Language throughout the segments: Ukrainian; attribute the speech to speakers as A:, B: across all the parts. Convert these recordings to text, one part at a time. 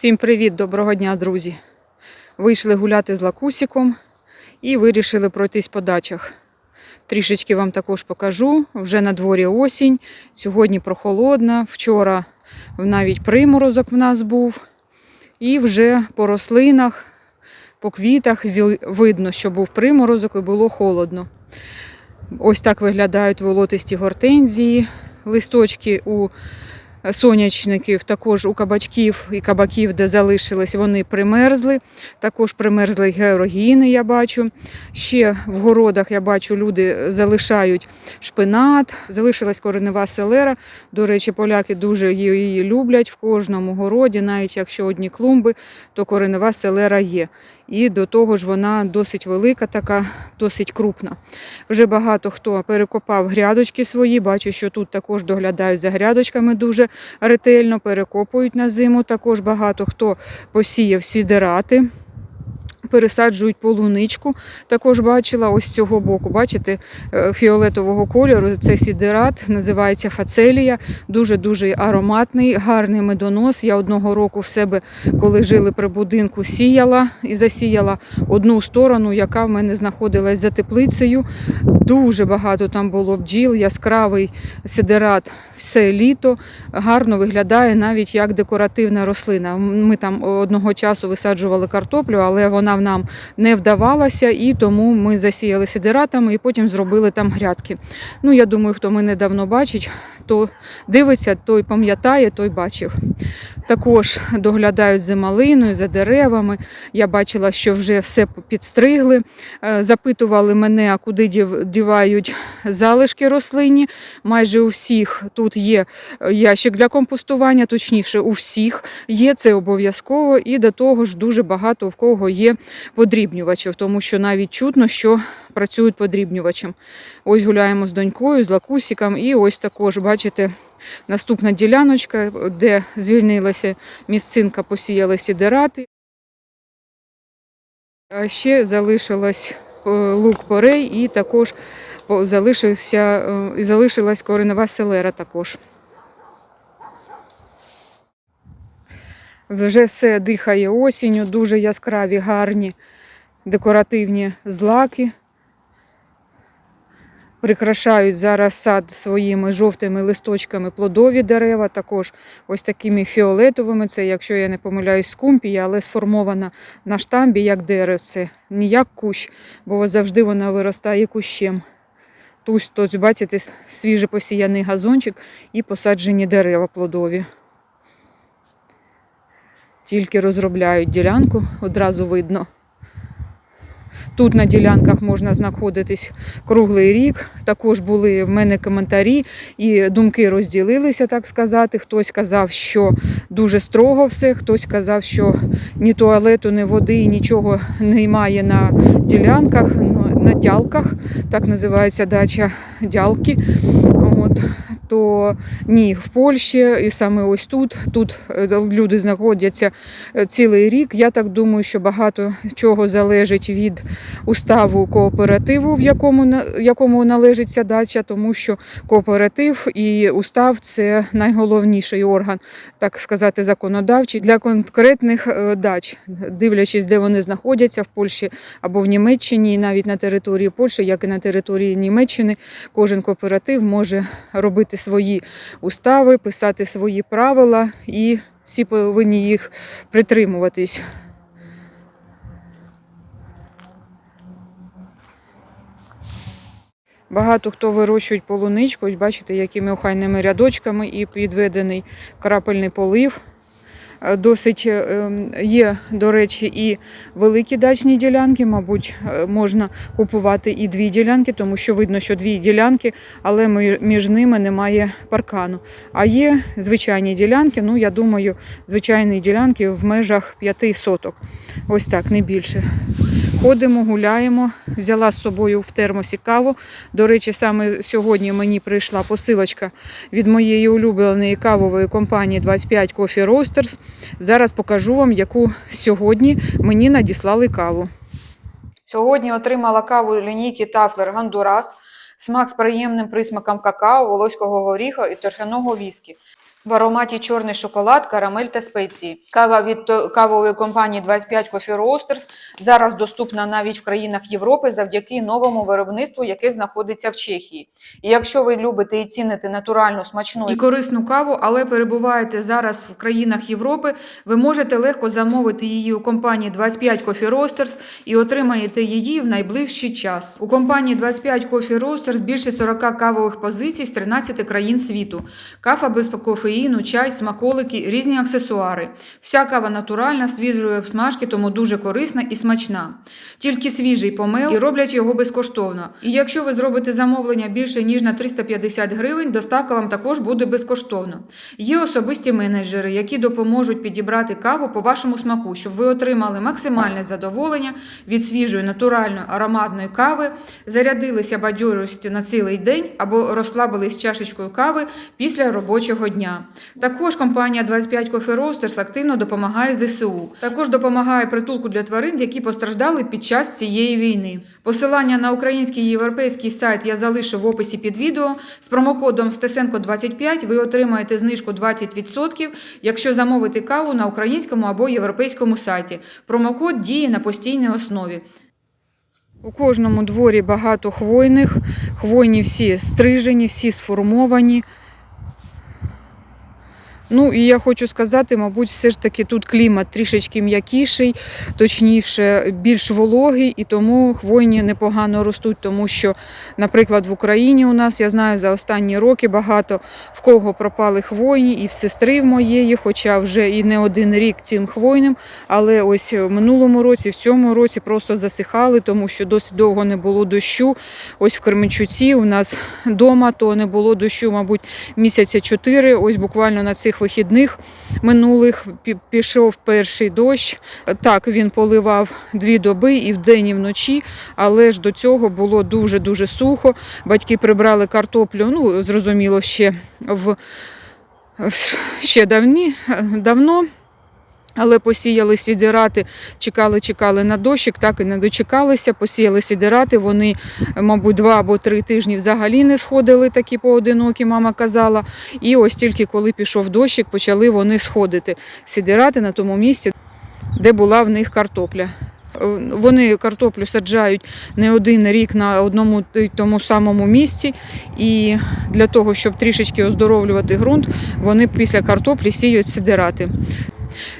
A: Всім привіт, доброго дня, друзі. Вийшли гуляти з лакусиком і вирішили пройтись по дачах. Трішечки вам також покажу. Вже на дворі осінь. Сьогодні прохолодно. Вчора навіть приморозок в нас був. І вже по рослинах, по квітах видно, що був приморозок і було холодно. Ось так виглядають волотисті гортензії. Листочки у сонячників, також у кабачків і кабаків, де залишились, вони примерзли. Також примерзли георгіни, я бачу. Ще в городах я бачу, люди залишають шпинат, залишилась коренева селера. До речі, поляки дуже її люблять в кожному городі, навіть якщо одні клумби, то коренева селера є. І до того ж вона досить велика, така, досить крупна. Вже багато хто перекопав грядочки свої. Бачу, що тут також доглядають за грядочками дуже ретельно, перекопують на зиму. Також багато хто посіяв сідерати. Пересаджують полуничку. Також бачила ось цього боку. Бачите, е, фіолетового кольору. Це сідерат, називається фацелія. Дуже-дуже ароматний, гарний медонос. Я одного року в себе, коли жили при будинку, сіяла і засіяла одну сторону, яка в мене знаходилась за теплицею. Дуже багато там було бджіл, яскравий сидерат все літо. Гарно виглядає навіть як декоративна рослина. Ми там одного часу висаджували картоплю, але вона в нам не вдавалася, і тому ми засіяли сідератами і потім зробили там грядки. Ну, я думаю, хто мене давно бачить, то дивиться, той пам'ятає, той бачив. Також доглядають за малиною, за деревами. Я бачила, що вже все підстригли. Е, Запитували мене, а куди дівають залишки рослинні. Майже у всіх тут є е, ящик для компостування, точніше, у всіх є це обов'язково. І до того ж дуже багато в кого є подрібнювачів, тому що навіть чутно, що працюють подрібнювачем. Ось гуляємо з донькою, з лакусиком, і ось також, бачите, наступна діляночка, де звільнилася місцинка, посіяли сідерати. А ще залишилась е, лук порей і також залишився, е, залишилась коренева селера також. Вже все дихає осінню, дуже яскраві, гарні декоративні злаки. Прикрашають зараз сад своїми жовтими листочками плодові дерева, також ось такими фіолетовими. Це, якщо я не помиляюсь, скумпія, але сформована на штамбі як деревце, не як кущ, бо завжди вона виростає кущем. Тут, тут бачите, свіже посіяний газончик і посаджені дерева плодові. Тільки розробляють ділянку, одразу видно. Тут на ділянках можна знаходитись круглий рік. Також були в мене коментарі і думки розділилися, так сказати. Хтось казав, що дуже строго все, хтось казав, що ні туалету, ні води, нічого немає на ділянках, на дялках, так називається дача дялки. От. То ні, в Польщі і саме ось тут. Тут е, люди знаходяться е, цілий рік. Я так думаю, що багато чого залежить від уставу кооперативу, в якому, якому належить ця дача, тому що кооператив і устав це найголовніший орган, так сказати, законодавчий для конкретних е, дач, дивлячись, де вони знаходяться в Польщі або в Німеччині, і навіть на території Польщі, як і на території Німеччини, кожен кооператив може робити свої устави, писати свої правила, і всі повинні їх притримуватись. Багато хто вирощують полуничку, ось бачите, якими охайними рядочками і підведений крапельний полив. Е, Досить е, ем, є, до речі, і великі дачні ділянки. Мабуть, е, можна купувати і дві ділянки, тому що видно, що дві ділянки, але між ними немає паркану. А є звичайні ділянки. Ну, я думаю, звичайні ділянки в межах п'яти соток. Ось так, не більше. Ходимо, гуляємо. Взяла з собою в термосі каву. До речі, саме сьогодні мені прийшла посилочка від моєї улюбленої кавової компанії 25 Coffee Roasters. Зараз покажу вам, яку сьогодні мені надіслали каву. Сьогодні отримала каву лінійки Тафлер Гондурас. Смак з приємним присмаком какао, волоського горіха і торфяного віскі. В ароматі чорний шоколад, карамель та спеції. Кава від кавової компанії 25 Coffee Roasters зараз доступна навіть в країнах Європи завдяки новому виробництву, яке знаходиться в Чехії. І якщо ви любите і ціните натуральну, смачну і корисну каву, але перебуваєте зараз в країнах Європи, ви можете легко замовити її у компанії 25 Coffee Roasters і отримаєте її в найближчий час. У компанії 25 Coffee Roasters більше 40 кавових позицій з 13 країн світу. Кафа без кофеїну, чай, смаколики, різні аксесуари. Вся кава натуральна, свіжої обсмажки, тому дуже корисна і смачна. Тільки свіжий помел і роблять його безкоштовно. І якщо ви зробите замовлення більше ніж на 350 гривень, доставка вам також буде безкоштовно. Є особисті менеджери, які допоможуть підібрати каву по вашому смаку, щоб ви отримали максимальне задоволення від свіжої натуральної ароматної кави, зарядилися бадьорістю на цілий день або розслабились чашечкою кави після робочого дня. Також компанія 25 Coffee Roasters активно допомагає ЗСУ. Також допомагає притулку для тварин, які постраждали під час цієї війни. Посилання на український і європейський сайт я залишу в описі під відео. З промокодом Стесенко 25 ви отримаєте знижку 20%, якщо замовите каву на українському або європейському сайті. Промокод діє на постійній основі. У кожному дворі багато хвойних, хвойні всі стрижені, всі сформовані. Ну і я хочу сказати, мабуть, все ж таки тут клімат трішечки м'якіший, точніше, більш вологий, і тому хвойні непогано ростуть, тому що, наприклад, в Україні у нас, я знаю, за останні роки багато в кого пропали хвойні, і в сестри в моєї, хоча вже і не один рік цим хвойним, але ось в минулому році, в цьому році просто засихали, тому що досить довго не було дощу. Ось в Кременчуці у нас вдома то не було дощу, мабуть, місяця чотири. Ось буквально на цих вихідних минулих пішов перший дощ. Так, він поливав дві доби і вдень, і вночі, але ж до цього було дуже-дуже сухо. Батьки прибрали картоплю, ну, зрозуміло, ще в ще давні, давно. Але посіяли сідирати, чекали, чекали на дощик, так і не дочекалися. Посіяли сідирати. Вони, мабуть, два або три тижні взагалі не сходили такі поодинокі, мама казала. І ось тільки коли пішов дощик, почали вони сходити. Сідирати на тому місці, де була в них картопля. Вони картоплю саджають не один рік на одному й тому самому місці, і для того, щоб трішечки оздоровлювати ґрунт, вони після картоплі сіють сидирати.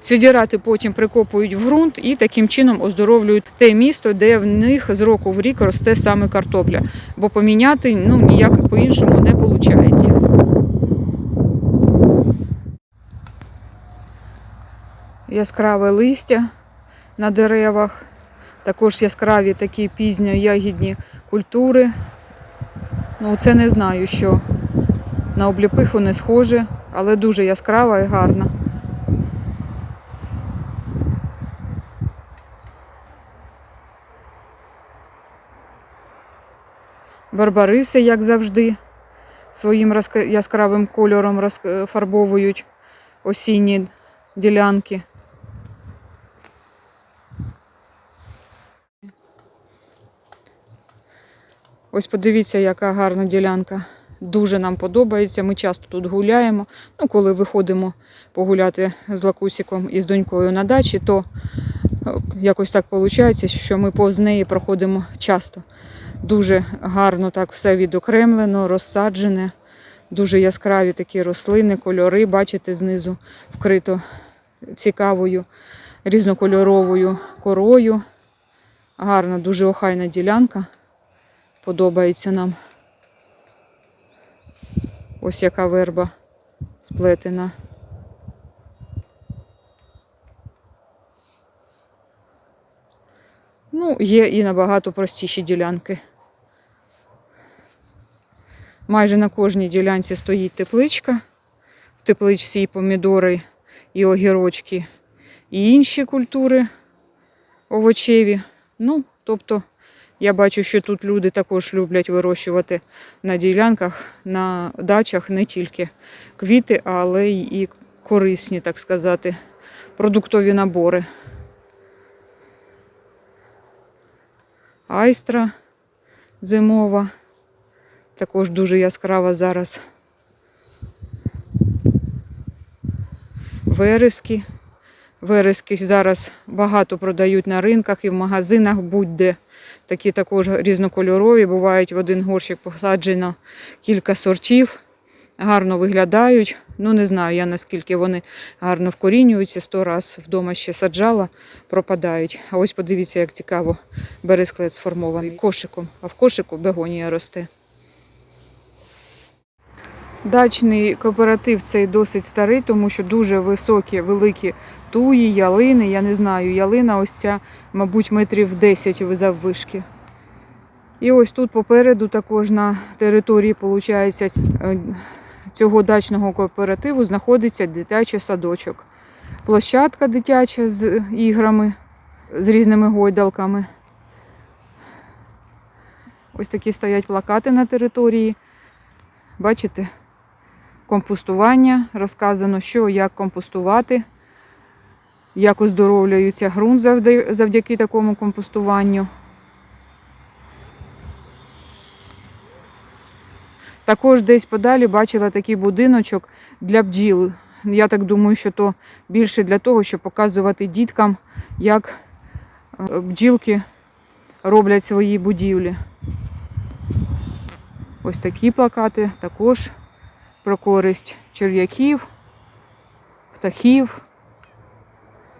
A: Сидірати потім прикопують в ґрунт і таким чином оздоровлюють те місто, де в них з року в рік росте саме картопля. Бо поміняти ну, ніяк по-іншому не виходить. Яскраве листя на деревах, також яскраві такі пізньо-ягідні культури. Ну, це не знаю, що на обліпиху не схоже, але дуже яскрава і гарна. Барбариси, як завжди, своїм яскравим кольором розфарбовують осінні ділянки. Ось подивіться, яка гарна ділянка. Дуже нам подобається. Ми часто тут гуляємо. Ну, коли виходимо погуляти з лакусиком і з донькою на дачі, то е, якось так виходить, що ми повз неї проходимо часто. Дуже гарно так все відокремлено, розсаджене. Дуже яскраві такі рослини, кольори, бачите, знизу вкрито цікавою різнокольоровою корою. Гарна, дуже охайна ділянка. Подобається нам. Ось яка верба сплетена. Ну, є і набагато простіші ділянки. Майже на кожній ділянці стоїть тепличка. В тепличці і помідори, і огірочки, і інші культури овочеві. Ну, тобто, я бачу, що тут люди також люблять вирощувати на ділянках, на дачах не тільки квіти, але й корисні, так сказати, продуктові набори. Айстра зимова, також дуже яскрава зараз. верески. Верески зараз багато продають на ринках і в магазинах будь-де. Такі також різнокольорові. Бувають в один горщик посаджено кілька сортів. Гарно виглядають. Ну, не знаю я наскільки вони гарно вкорінюються. Сто раз вдома ще саджала, пропадають. А ось подивіться, як цікаво бересклет сформований кошиком. А в кошику бегонія росте. Дачний кооператив цей досить старий, тому що дуже високі, великі туї, ялини. Я не знаю, ялина ось ця, мабуть, метрів 10 заввишки. І ось тут попереду також на території, виходить, цього дачного кооперативу знаходиться дитячий садочок. Площадка дитяча з іграми, з різними гойдалками. Ось такі стоять плакати на території. Бачите? Компостування. Розказано, що як компостувати, як оздоровлюється ґрунт завдяки такому компостуванню. Також десь подалі бачила такий будиночок для бджіл. Я так думаю, що то більше для того, щоб показувати діткам, як е, бджілки роблять свої будівлі. Ось такі плакати також про користь черв'яків, птахів,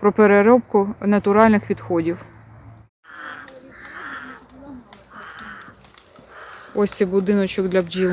A: про переробку натуральних відходів. Ось цей будиночок для бджіл.